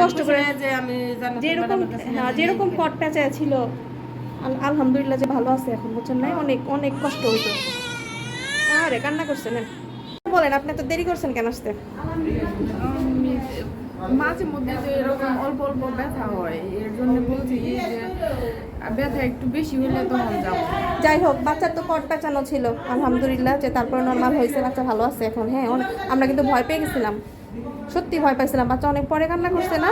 কষ্ট করে যে আমি যেরকম হ্যাঁ যেরকম পট প্যাঁচায় ছিল আলহামদুলিল্লাহ যে ভালো আছে এখন বুঝছেন না অনেক অনেক কষ্ট হইতো আরে কান্না করছেন? বলেন আপনি তো দেরি করছেন কেন আসতে? মাঝে মধ্যে যে এরকম অল্প অল্প ব্যথা হয় এর জন্য বলছি যে ব্যথা একটু বেশি হলে তখন যাব। যাই হোক বাচ্চার তো পট প্যাঁচানো ছিল আলহামদুলিল্লাহ যে তারপরে নর্মাল হয়েছে বাচ্চা ভালো আছে এখন হ্যাঁ আমরা কিন্তু ভয় পেয়ে গেছিলাম। সত্যি ভয় পাইছিলাম। বাচ্চা অনেক পরে কান্না করছে না?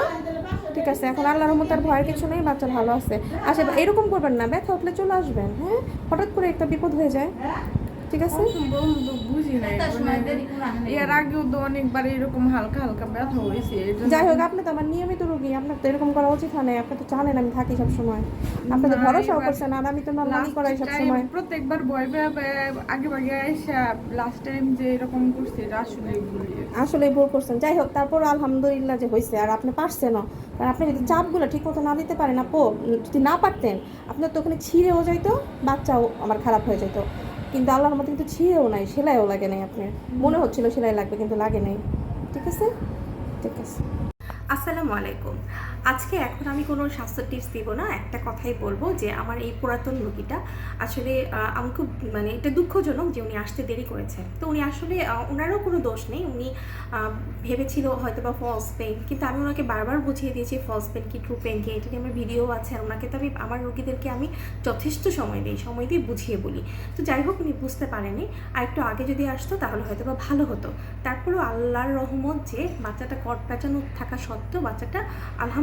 ঠিক আছে, এখন আল্লাহর রহমত আর ভয়ের কিছু নেই, বাচ্চা ভালো আছে। আসে এরকম করবেন না, ব্যথা উঠলে চলে আসবেন হ্যাঁ? হঠাৎ করে একটা বিপদ হয়ে যায়। ঠিক আছে? মানে এর আগেও তো অনেকবার এরকম হালকা হালকা ব্যথা হয়েছে যাই হোক আপনি তো আমার নিয়মিত রোগী আপনার তো এরকম করা উচিত হয় না আপনি তো জানেন আমি থাকি সব সময় আপনি তো ভরসাও করছেন আর আমি তো নর্মালি করাই সব সময় প্রত্যেকবার ভয় পেয়ে আগে এসে লাস্ট টাইম যে এরকম করছে এটা আসলে আসলে ভুল করছেন। যাই হোক তারপর আলহামদুলিল্লাহ যে হয়েছে আর আপনি পারছেনও কারণ আপনি যদি চাপগুলো ঠিক মতো না দিতে পারেন আপু যদি না পারতেন আপনার তো ওখানে ছিঁড়েও যাইতো বাচ্চাও আমার খারাপ হয়ে যেত কিন্তু আল্লাহর মতো কিন্তু ছিঁড়েও নাই সেলাইও লাগে নাই আপনার। মনে হচ্ছিল সেলাই লাগবে কিন্তু লাগে নাই। ঠিক আছে? ঠিক আছে। আসসালামু আলাইকুম। আজকে এখন আমি কোনো স্বাস্থ্য টিপস দিব না, একটা কথাই বলব যে আমার এই পুরাতন রোগীটা আসলে আমি খুব মানে এটা দুঃখজনক যে উনি আসতে দেরি করেছে তো উনি আসলে ওনারও কোনো দোষ নেই, উনি ভেবেছিল হয়তো বা ফলস পেন কিন্তু আমি ওনাকে বারবার বুঝিয়ে দিয়েছি ফলস পেন কি ট্রু পেন কি, এটা নিয়ে আমার ভিডিও আছে, আর ওনাকে তো আমি, আমার রোগীদেরকে আমি যথেষ্ট সময় দিই, সময় দিয়ে বুঝিয়ে বলি। তো যাই হোক, উনি বুঝতে পারেনি, আর একটু আগে যদি আসতো তাহলে হয়তো বা ভালো হতো। তারপরেও আল্লাহর রহমত যে বাচ্চাটা কট প্যাঁচানো থাকা সত্ত্বেও বাচ্চাটা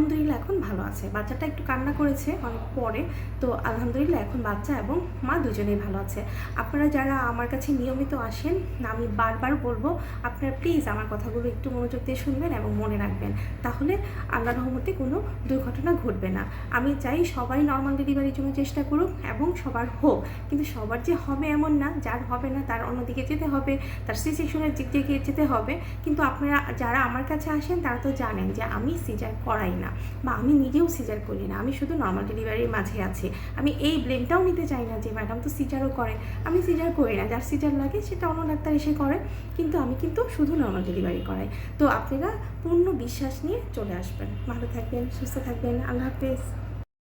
আলহামদুলিল্লাহ এখন ভালো আছে। বাচ্চাটা একটু কান্না করেছে অনেক পরে। তো আলহামদুলিল্লাহ এখন বাচ্চা এবং মা দুজনেই ভালো আছে। আপনারা যারা আমার কাছে নিয়মিত আসেন, আমি বারবার বলব, আপনারা প্লিজ আমার কথাগুলো একটু মনোযোগ দিয়ে শুনবেন এবং মনে রাখবেন। তাহলে আল্লাহ রহমতে কোনো দুর্ঘটনা ঘটবে না। আমি চাই সবাই নর্মাল ডেলিভারির জন্য চেষ্টা করুক এবং সবার হোক। কিন্তু সবার যে হবে এমন না, যার হবে না তার অন্যদিকে যেতে হবে, তার সি সেকশনের দিক থেকে যেতে হবে। কিন্তু আপনারা যারা আমার কাছে আসেন, তারা তো জানেন যে আমি সিজার করাই না। বা আমি নিজেও সিজার করি না। আমি শুধু নর্মাল ডেলিভারির মাঝে আছি। আমি এই ব্লেমটাও নিতে চাই না যে ম্যাডাম তো সিজারও করে। আমি সিজার করি না। যার সিজার লাগে সেটা অন্য ডাক্তার এসে করে। কিন্তু আমি কিন্তু শুধু নর্মাল ডেলিভারি করাই। তো আপনারা পূর্ণ বিশ্বাস নিয়ে চলে আসবেন। ভালো থাকবেন, সুস্থ থাকবেন। আল্লাহ হাফেজ।